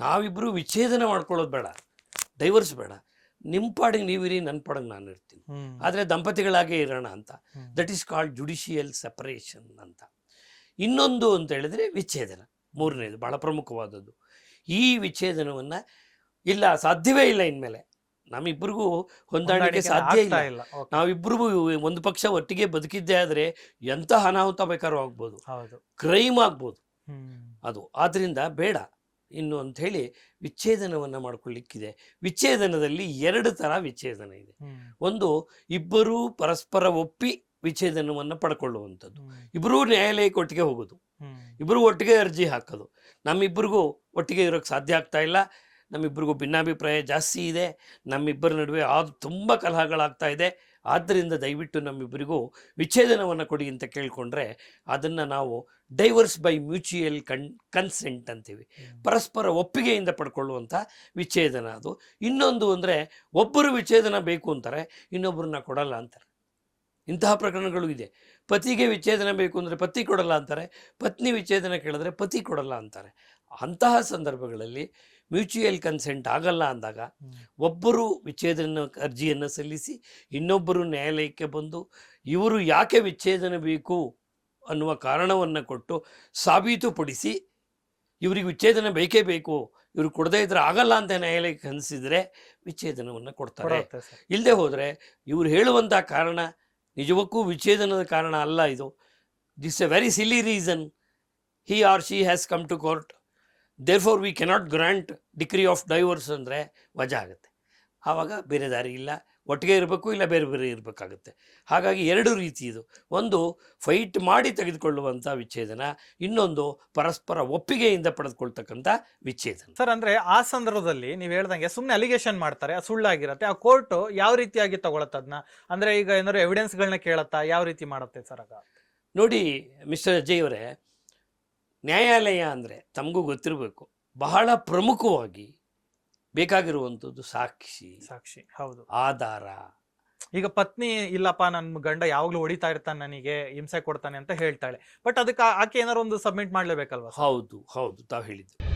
ನಾವಿಬ್ರು ವಿಚ್ಛೇದನ ಮಾಡ್ಕೊಳ್ಳೋದು ಬೇಡ ಡೈವರ್ಸ್ ಬೇಡ. ನಿಮ್ಮ ಪಾಡಿಗೆ ನೀವಿರಿ ನನ್ನ ಪಾಡಿಗೆ ನಾನು ಇರ್ತೀನಿ. ಆದರೆ ದಂಪತಿಗಳಾಗೇ ಇರೋಣ ಅಂತ. That is called judicial separation ಅಂತ. ಇನ್ನೊಂದು ಅಂತ ಹೇಳಿದ್ರೆ ವಿಚ್ಛೇದನ. ಮೂರನೇದು ಬಹಳ ಪ್ರಮುಖವಾದದ್ದು. ಈ ವಿಚ್ಛೇದನವನ್ನು ಇಲ್ಲ ಸಾಧ್ಯವೇ ಇಲ್ಲ ಇನ್ಮೇಲೆ. ನಮ್ಮಿಬ್ಬರಿಗೂ ಹೊಂದಾಣಿಕೆ ಸಾಧ್ಯ ಇಲ್ಲ. ನಾವಿಬ್ಬರಿಗೂ ಒಂದು ಪಕ್ಷ ಒಟ್ಟಿಗೆ ಬದುಕಿದ್ದೇ ಆದರೆ ಎಂಥ ಅನಾಹುತ ಬೇಕಾದ್ರೂ ಆಗ್ಬೋದು. ಕ್ರೈಮ್ ಆಗ್ಬೋದು. ಅದು. ಆದ್ರಿಂದ ಬೇಡ. ಇನ್ನು ಅಂತ ಹೇಳಿ ವಿಚ್ಛೇದನವನ್ನು ಮಾಡಿಕೊಳ್ಳಿಕ್ಕಿದೆ. ವಿಚ್ಛೇದನದಲ್ಲಿ ಎರಡು ಥರ ವಿಚ್ಛೇದನ ಇದೆ. ಒಂದು ಇಬ್ಬರೂ ಪರಸ್ಪರ ಒಪ್ಪಿ ವಿಚ್ಛೇದನವನ್ನು ಪಡ್ಕೊಳ್ಳುವಂಥದ್ದು. ಇಬ್ಬರೂ ನ್ಯಾಯಾಲಯಕ್ಕೆ ಒಟ್ಟಿಗೆ ಹೋಗೋದು. ಇಬ್ಬರು ಒಟ್ಟಿಗೆ ಅರ್ಜಿ ಹಾಕೋದು. ನಮ್ಮಿಬ್ಬರಿಗೂ ಒಟ್ಟಿಗೆ ಇರೋಕ್ಕೆ ಸಾಧ್ಯ ಆಗ್ತಾ ಇಲ್ಲ. ನಮ್ಮಿಬ್ಬರಿಗೂ ಭಿನ್ನಾಭಿಪ್ರಾಯ ಜಾಸ್ತಿ ಇದೆ. ನಮ್ಮಿಬ್ಬರ ನಡುವೆ ಆದ ತುಂಬ ಕಲಹಗಳಾಗ್ತಾ ಇದೆ. ಆದ್ದರಿಂದ ದಯವಿಟ್ಟು ನಮ್ಮಿಬ್ಬರಿಗೂ ವಿಚ್ಛೇದನವನ್ನು ಕೊಡಿ ಅಂತ ಕೇಳಿಕೊಂಡ್ರೆ ಅದನ್ನು ನಾವು divorce by mutual con consent ಅಂತೀವಿ. ಪರಸ್ಪರ ಒಪ್ಪಿಗೆಯಿಂದ ಪಡ್ಕೊಳ್ಳುವಂಥ ವಿಚ್ಛೇದನ ಅದು. ಇನ್ನೊಂದು ಅಂದರೆ ಒಬ್ಬರು ವಿಚ್ಛೇದನ ಬೇಕು ಅಂತಾರೆ ಇನ್ನೊಬ್ಬರನ್ನ ಕೊಡಲ್ಲ ಅಂತಾರೆ. ಇಂತಹ ಪ್ರಕರಣಗಳು ಇದೆ. ಪತಿಗೆ ವಿಚ್ಛೇದನ ಬೇಕು ಅಂದರೆ ಪತಿ ಕೊಡಲ್ಲ ಅಂತಾರೆ ಪತ್ನಿ ವಿಚ್ಛೇದನ ಕೇಳಿದ್ರೆ ಪತಿ ಕೊಡಲ್ಲ ಅಂತಾರೆ. ಅಂತಹ ಸಂದರ್ಭಗಳಲ್ಲಿ ಮ್ಯೂಚುಯಲ್ ಕನ್ಸೆಂಟ್ ಆಗಲ್ಲ ಅಂದಾಗ ಒಬ್ಬರು ವಿಚ್ಛೇದನ ಅರ್ಜಿಯನ್ನು ಸಲ್ಲಿಸಿ ಇನ್ನೊಬ್ಬರು ನ್ಯಾಯಾಲಯಕ್ಕೆ ಬಂದು ಇವರು ಯಾಕೆ ವಿಚ್ಛೇದನ ಬೇಕು ಅನ್ನುವ ಕಾರಣವನ್ನು ಕೊಟ್ಟು ಸಾಬೀತುಪಡಿಸಿ ಇವರಿಗೆ ವಿಚ್ಛೇದನ ಬೇಕೇ ಬೇಕು ಇವರು ಕೊಡದೇ ಇದ್ರೆ ಆಗಲ್ಲ ಅಂತ ನ್ಯಾಯಾಲಯಕ್ಕೆ ಅನಿಸಿದರೆ ವಿಚ್ಛೇದನವನ್ನು ಕೊಡ್ತಾರೆ. ಇಲ್ಲದೆ ಹೋದರೆ ಇವರು ಹೇಳುವಂಥ ಕಾರಣ ನಿಜವಕ್ಕೂ ವಿಚ್ಛೇದನದ ಕಾರಣ ಅಲ್ಲ ಇದು. This a very silly reason he or she has come to court therefore we cannot grant degree of divorce ಅಂದರೆ ವಜಾ ಆಗುತ್ತೆ. ಆವಾಗ ಬೇರೆ ದಾರಿ ಇಲ್ಲ. ಒಟ್ಟಿಗೆ ಇರಬೇಕು ಇಲ್ಲ ಬೇರೆ ಬೇರೆ ಇರಬೇಕಾಗುತ್ತೆ. ಹಾಗಾಗಿ ಎರಡು ರೀತಿ ಇದು. ಒಂದು ಫೈಟ್ ಮಾಡಿ ತೆಗೆದುಕೊಳ್ಳುವಂಥ ವಿಚ್ಛೇದನ. ಇನ್ನೊಂದು ಪರಸ್ಪರ ಒಪ್ಪಿಗೆಯಿಂದ ಪಡೆದುಕೊಳ್ತಕ್ಕಂಥ ವಿಚ್ಛೇದನ. ಸರ್ ಅಂದರೆ ಆ ಸಂದರ್ಭದಲ್ಲಿ ನೀವು ಹೇಳ್ದಂಗೆ ಸುಮ್ಮನೆ ಅಲಿಗೇಷನ್ ಮಾಡ್ತಾರೆ ಅದು ಸುಳ್ಳಾಗಿರುತ್ತೆ. ಆ ಕೋರ್ಟು ಯಾವ ರೀತಿಯಾಗಿ ತಗೊಳತ್ತೆ ಅದನ್ನ ಅಂದರೆ ಈಗ ಏನಾದ್ರು ಎವಿಡೆನ್ಸ್ಗಳನ್ನ ಕೇಳತ್ತಾ? ಯಾವ ರೀತಿ ಮಾಡುತ್ತೆ ಸರ್ ಆಗ? ನೋಡಿ ಮಿಸ್ಟರ್ ಅಜಯ್ ಅವರೇ ನ್ಯಾಯಾಲಯ ಅಂದರೆ ತಮಗೂ ಗೊತ್ತಿರಬೇಕು. ಬಹಳ ಪ್ರಮುಖವಾಗಿ ಬೇಕಾಗಿರುವಂಥದ್ದು ಸಾಕ್ಷಿ. ಸಾಕ್ಷಿ ಹೌದು. ಆಧಾರ. ಈಗ ಪತ್ನಿ ಇಲ್ಲಪ್ಪ ನನ್ನ ಗಂಡ ಯಾವಾಗಲೂ ಹೊಡಿತಾ ಇರ್ತಾನೆ ನನಗೆ ಹಿಂಸೆ ಕೊಡ್ತಾನೆ ಅಂತ ಹೇಳ್ತಾಳೆ. ಬಟ್ ಅದಕ್ಕೆ ಆಕೆ ಏನಾರು ಒಂದು ಸಬ್ಮಿಟ್ ಮಾಡ್ಲೇಬೇಕಲ್ವಾ? ಹೌದು ಹೌದು ತಾವು ಹೇಳಿದ್ದು.